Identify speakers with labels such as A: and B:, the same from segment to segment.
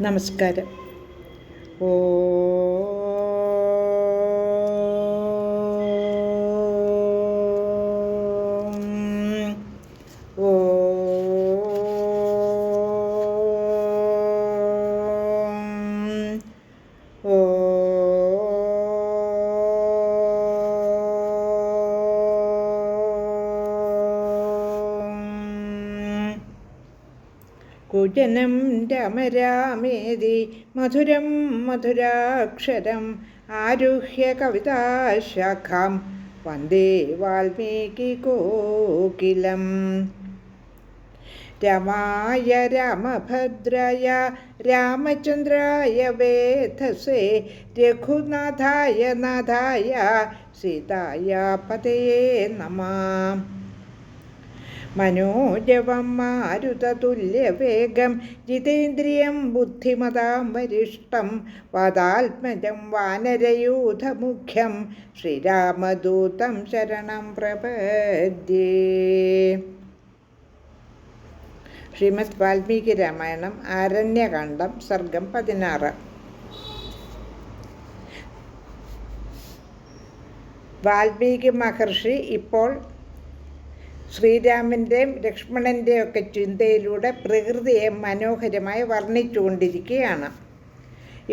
A: നമസ്കാരം. ഓ कुजनं रमरामेदि मधुरं मधुराक्षरम् आरुह्य कविताशाखां वंदे वाकिल रमाय रामभद्राय रामचन्द्राय वेधसे रघुनाथाय नाथाय सीताया पतये नमः। മനോജവം മാരുതതുല്യവേഗം ജിതേന്ദ്രിയം ബുദ്ധിമതാം വരിഷ്ടം പദാത്മജം വാനരയൂഥമുഖ്യം ശ്രീരാമദൂതം ശരണം പ്രപദ്യേ. ശ്രീമദ് വാൽമീകി രാമായണം ആരണ്യകാന്ഡം സർഗം പതിനാറ്. വാൽമീകി മഹർഷി ഇപ്പോൾ ശ്രീരാമന്റെയും ലക്ഷ്മണന്റെയും ഒക്കെ ചിന്തയിലൂടെ പ്രകൃതിയെ മനോഹരമായി വർണിച്ചുകൊണ്ടിരിക്കുകയാണ്.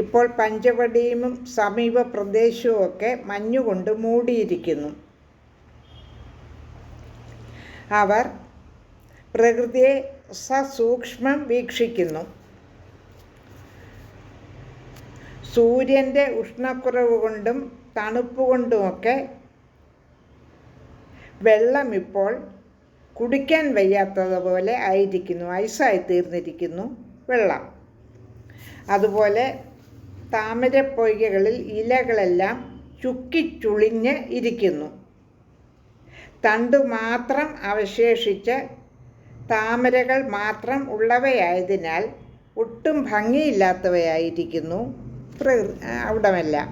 A: ഇപ്പോൾ പഞ്ചവടിയും സമീപ പ്രദേശവും ഒക്കെ മഞ്ഞുകൊണ്ട് മൂടിയിരിക്കുന്നു. അവർ പ്രകൃതിയെ സസൂക്ഷ്മം വീക്ഷിക്കുന്നു. സൂര്യന്റെ ഉഷ്ണക്കുറവ് കൊണ്ടും തണുപ്പ് കൊണ്ടുമൊക്കെ വെള്ളം ഇപ്പോൾ കുടിക്കാൻ വയ്യാത്തതുപോലെ ആയിരിക്കുന്നു ഐസായി തീർന്നിരിക്കുന്നു വെള്ളം. അതുപോലെ താമരപ്പൊയ്കകളിൽ ഇലകളെല്ലാം ചുക്കിച്ചുളിഞ്ഞ് ഇരിക്കുന്നു. തണ്ട് മാത്രം അവശേഷിച്ച് താമരകൾ മാത്രം ഉള്ളവയായതിനാൽ ഒട്ടും ഭംഗിയില്ലാത്തവയായിരിക്കുന്നു അവിടമെല്ലാം.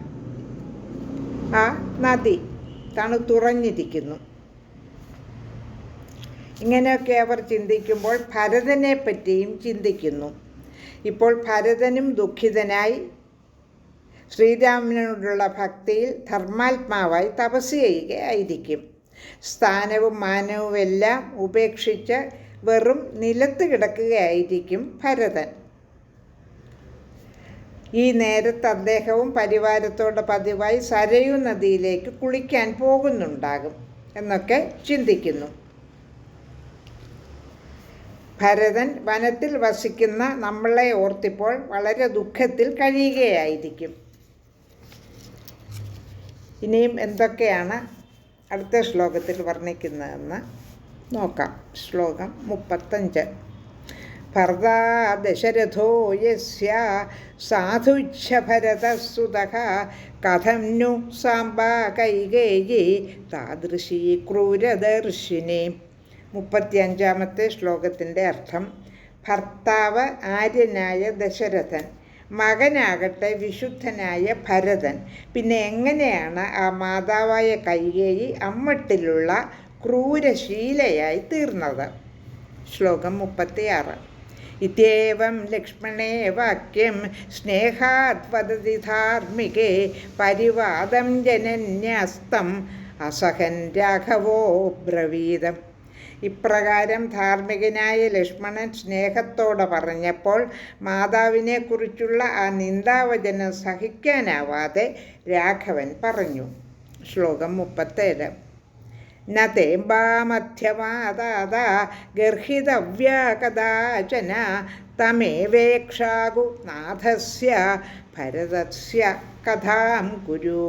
A: ആ നദി തണുത്തുറഞ്ഞിരിക്കുന്നു. ഇങ്ങനെയൊക്കെ അവർ ചിന്തിക്കുമ്പോൾ ഭരതനെ പറ്റിയും ചിന്തിക്കുന്നു. ഇപ്പോൾ ഭരതനും ദുഃഖിതനായി ശ്രീരാമനോടുള്ള ഭക്തിയിൽ ധർമാത്മാവായി തപസ് ചെയ്യുകയായിരിക്കും. സ്ഥാനവും മാനവും എല്ലാം ഉപേക്ഷിച്ച് വെറും നിലത്ത് കിടക്കുകയായിരിക്കും ഭരതൻ. ഈ നേരത്തെ അദ്ദേഹവും പരിവാരത്തോടെ പതിവായി സരയു നദിയിലേക്ക് കുളിക്കാൻ പോകുന്നുണ്ടാകും എന്നൊക്കെ ചിന്തിക്കുന്നു. ഭരതൻ വനത്തിൽ വസിക്കുന്ന നമ്മളെ ഓർത്തിപ്പോൾ വളരെ ദുഃഖത്തിൽ കഴിയുകയായിരിക്കും. ഇനിയും എന്തൊക്കെയാണ് അടുത്ത ശ്ലോകത്തിൽ വർണിക്കുന്നതെന്ന് നോക്കാം. ശ്ലോകം മുപ്പത്തഞ്ച്. ഭർത്താ ദശരഥോ യസ്യ സാധുച്ഛ കഥം നു സാമ്പ കൈകേയി താദൃശീ ക്രൂരദർശിനി. മുപ്പത്തിയഞ്ചാമത്തെ ശ്ലോകത്തിന്റെ അർത്ഥം ഭർത്താവ് ആര്യനായ ദശരഥൻ മകനാകട്ടെ വിശുദ്ധനായ ഭരതൻ. പിന്നെ എങ്ങനെയാണ് ആ മാതാവായ കൈകേയി അമ്മട്ടിലുള്ള ക്രൂരശീലയായി തീർന്നത്? ശ്ലോകം മുപ്പത്തിയാറ്. ഇതേവം ലക്ഷ്മണേ വാക്യം സ്നേഹാത് വദതി ധാർമ്മികേ പരിവാദം ജനന്യസ്തം അസഹൻ രാഘവോ ബ്രവീതം. ഇപ്രകാരം ധാർമ്മികനായ ലക്ഷ്മണൻ സ്നേഹത്തോടെ പറഞ്ഞപ്പോൾ മാതാവിനെക്കുറിച്ചുള്ള ആ നിന്ദാവചനം സഹിക്കാനാവാതെ രാഘവൻ പറഞ്ഞു. ശ്ലോകം മുപ്പത്തേഴ്. ന ഗർഹിതവ്യകദാചന തമേവേക്ഷാകു നാഥസ്യ ഭരതസ്യ കഥാം കുരു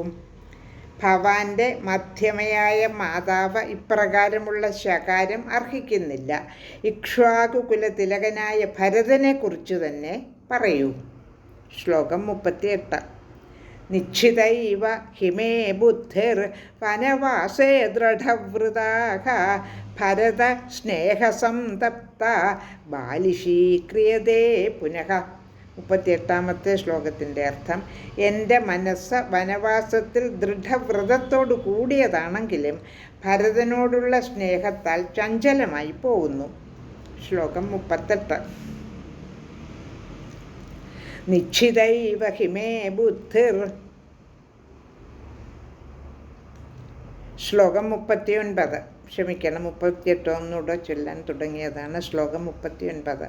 A: ഭവാന്റെ മധ്യമയായ മാതാവ് ഇപ്രകാരമുള്ള ശകാരം അർഹിക്കുന്നില്ല. ഇക്ഷ്വാകുകുലതിലകനായ ഭരതനെക്കുറിച്ച് തന്നെ പറയൂ. ശ്ലോകം മുപ്പത്തിയെട്ട്. നിശ്ചിതൈവ ഹിമേ ബുദ്ധിർ വനവാസേ ദൃഢവൃതാഹ ഭരത സ്നേഹസംതപ്ത ബാലിഷീക്രിയതേ പുനഃ മുപ്പത്തിയെട്ടാമത്തെ ശ്ലോകത്തിന്റെ അർത്ഥം എന്റെ മനസ്സ് വനവാസത്തിൽ ദൃഢവ്രതത്തോടു കൂടിയതാണെങ്കിലും ഭരതനോടുള്ള സ്നേഹത്താൽ ചഞ്ചലമായി പോകുന്നു. ശ്ലോകം മുപ്പത്തെട്ട്. നിശ്ചിതൈവ ഹിമേ ബുദ്ധിർ. ശ്ലോകം മുപ്പത്തിയൊൻപത്. ക്ഷമിക്കണം. മുപ്പത്തിയെട്ട് ഒന്നുകൂടെ ചൊല്ലാൻ തുടങ്ങിയതാണ് ശ്ലോകം മുപ്പത്തിയൊൻപത്.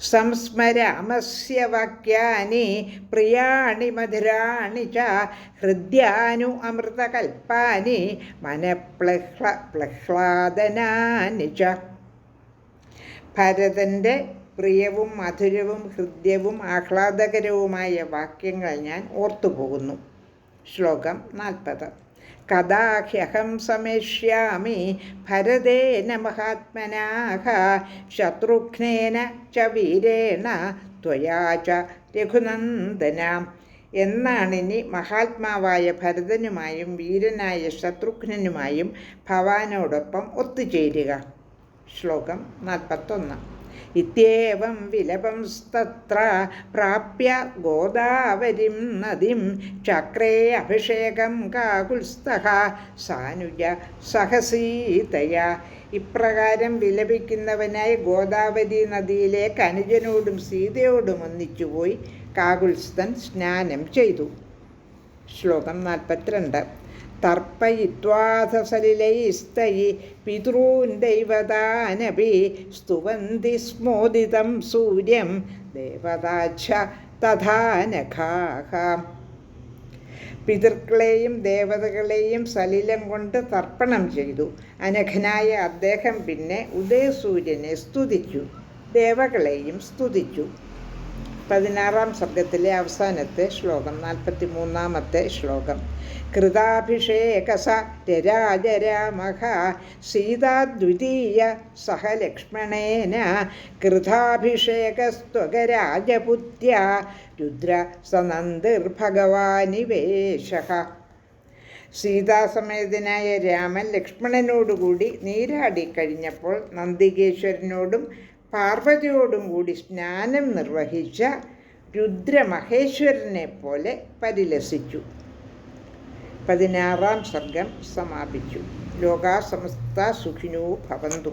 A: സംസ്മരാമസ്യ വാക്യാനി പ്രിയാണി മധുരാണി ച ഹൃദ്യാനു അമൃതകൽപ്പാനി മനപ്ലഹ്ല പ്ലഹ്ലാദനാനി ച. ഭരതന്റെ പ്രിയവും മധുരവും ഹൃദ്യവും ആഹ്ലാദകരവുമായ വാക്യങ്ങൾ ഞാൻ ഓർത്തുപോകുന്നു. ശ്ലോകം നാൽപ്പത്. കഥാഹ്യഹം സമേഷ്യാമി. ഭരതേന മഹാത്മനാഹ ശത്രുഘ്നേന ച വീരേണ. ത്വയാ ച രഘുനന്ദന. എന്നാണിനി മഹാത്മാവായ ഭരതനുമായും വീരനായ ശത്രുഘ്നനുമായും ഭവാനോടൊപ്പം ഒത്തുചേരുക. ശ്ലോകം നാൽപ്പത്തൊന്ന്. ഇത്യേവം വിലപംസ്തത്ര പ്രാപ്യ ഗോദാവരിം നദിം ചക്രേ അഭിഷേകം കാകുൽസ്തഹ സാനുജ സഹസീതയ. ഇപ്രകാരം വിലപിക്കുന്നവനായി ഗോദാവരി നദിയിലേക്ക് അനുജനോടും സീതയോടും ഒന്നിച്ചുപോയി കാകുൽസ്തൻ സ്നാനം ചെയ്തു. ശ്ലോകം നാൽപ്പത്തിരണ്ട്. തർപ്പയിത്വാധസലിലൈസ്തയി പിതॄൻ ദൈവതാനപി സ്തുവന്തി സ്മോദിതം സൂര്യം ദേവതാച്ഛ തഥാനഖാഹ. പിതൃക്കളെയും ദേവതകളെയും സലിലം കൊണ്ട് തർപ്പണം ചെയ്തു. അനഘനായ അദ്ദേഹം പിന്നെ ഉദയസൂര്യനെ സ്തുതിച്ചു. ദേവകളെയും സ്തുതിച്ചു. പതിനാറാം സർഗത്തിലെ അവസാനത്തെ ശ്ലോകം നാൽപ്പത്തി മൂന്നാമത്തെ ശ്ലോകം. കൃതാഭിഷേകസ രരാജരാമഹ സീതാദ്വിതീയ സഹ ലക്ഷ്മണേന കൃതാഭിഷേകസ്ത്വകരാജപുത്യ രുദ്ര സനന്ദിർഭഗവാനിവേശ സീതാസമേതനായ രാമൻ ലക്ഷ്മണനോടുകൂടി നീരാടി കഴിഞ്ഞപ്പോൾ നന്ദികേശ്വരനോടും പാർവതിയോടും കൂടി സ്നാനം നിർവഹിച്ച രുദ്രമഹേശ്വരനെ പോലെ പരിലസിച്ചു. പതിനാറാം സർഗം സമാപിച്ചു. ലോകാസമസ്ത സുഖിനോ ഭവന്തു.